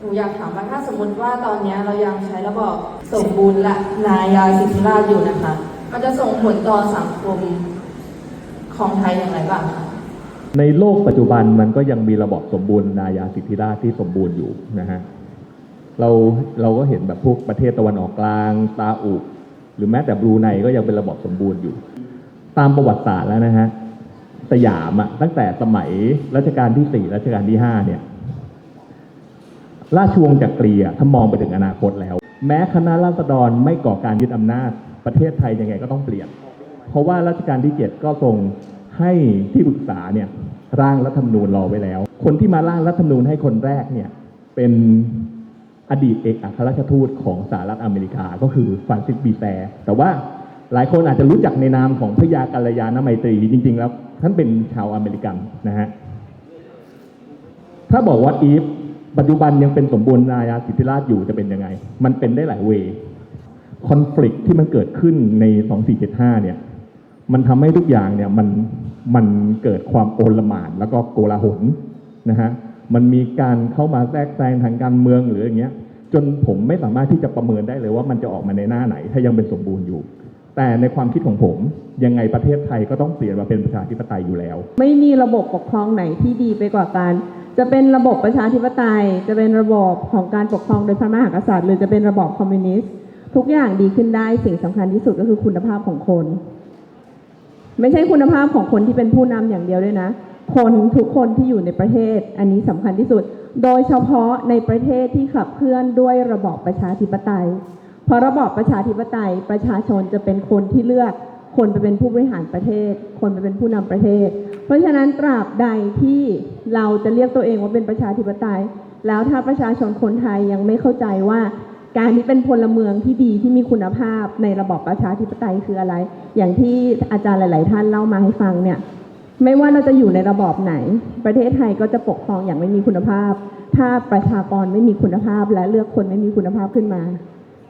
หนูอยากถามว่าถ้าสมมติว่าตอนนี้เรายังใช้ระบอบสมบูรณ์และนายาสิทธิราชอยู่นะคะ มันจะส่งผลต่อสังคมของไทยอย่างไรบ้างคะในโลกปัจจุบันมันก็ยังมีระบอบสมบูรณ์นายาสิทธิราชที่สมบูรณ์อยู่นะฮะเราเราก็เห็นแบบพวกประเทศตะวันออกกลางซาอุหรือแม้แต่บรูไนก็ยังเป็นระบอบสมบูรณ์อยู่ ตามประวัติศาสตร์แล้วนะฮะสยามอะตั้งแต่สมัยรัชกาลที่สี่รัชกาลที่ห้าเนี่ย ราชวงศ์จักรีถ้ามองไปถึงอนาคตแล้ว แม้คณะราษฎรไม่ก่อการยึดอำนาจ ประเทศไทยยังไงก็ต้องเปลี่ยน เพราะว่ารัชกาลที่เจ็ดก็ทรงให้ที่ปรึกษาเนี่ยร่างรัฐธรรมนูญรอไว้แล้ว คนที่มาร่างรัฐธรรมนูญให้คนแรกเนี่ยเป็นอดีตเอกอัครราชทูตของสหรัฐอเมริกาก็คือฟรานซิสบีแซร์แต่ว่าหลายคนอาจจะรู้จักในนามของพระยากัลยาณไมตรีจริง ๆ แล้วท่านเป็นชาวอเมริกันนะฮะถ้าบอกว่าอีฟ ปัจจุบันยังเป็นสมบูรณ์นายาสิทธิราชอยู่จะเป็นยังไง มันเป็นได้หลายเวคอน FLICT ที่มันเกิดขึ้นใน 2475 เนี่ย มันทำให้ทุกอย่างเนี่ยมันมันเกิดความโอลหม่านแล้วก็โกลาหลนะฮะ มันมีการเข้ามาแทรกแซงทางการเมืองหรืออย่างเงี้ย จนผมไม่สามารถที่จะประเมินได้เลยว่ามันจะออกมาในหน้าไหน ถ้ายังเป็นสมบูรณ์อยู่ แต่ในความคิดของผมยังไงประเทศไทยก็ต้องเปลี่ยนมาเป็นประชาธิปไตยอยู่แล้ว ไม่มีระบบปกครองไหนที่ดีไปกว่ากัน จะเป็นระบบประชาธิปไตย จะเป็นระบบของการปกครองโดยพระมหากษัตริย์ หรือจะเป็นระบบคอมมิวนิสต์ทุกอย่างดีขึ้นได้สิ่งสำคัญที่สุดก็คือคุณภาพของคน ไม่ใช่คุณภาพของคนที่เป็นผู้นำอย่างเดียวด้วยนะ คนทุกคนที่อยู่ในประเทศ อันนี้สำคัญที่สุด โดยเฉพาะในประเทศที่ขับเคลื่อนด้วยระบอบประชาธิปไตย เพราะระบอบประชาธิปไตยประชาชนจะเป็นคนที่เลือก คนไปเป็นผู้บริหารประเทศ คนไปเป็นผู้นำประเทศ เพราะฉะนั้นตราบใดที่เราจะเรียกตัวเองว่าเป็นประชาธิปไตย แล้วถ้าประชาชนคนไทยยังไม่เข้าใจว่าการที่เป็นพลเมืองที่ดีที่มีคุณภาพในระบอบประชาธิปไตยคืออะไร อย่างที่อาจารย์หลาย ๆ ท่านเล่ามาให้ฟังเนี่ย ไม่ว่าเราจะอยู่ในระบอบไหน ประเทศไทยก็จะปกครองอย่างไม่มีคุณภาพ ถ้าประชากรไม่มีคุณภาพและเลือกคนไม่มีคุณภาพขึ้นมา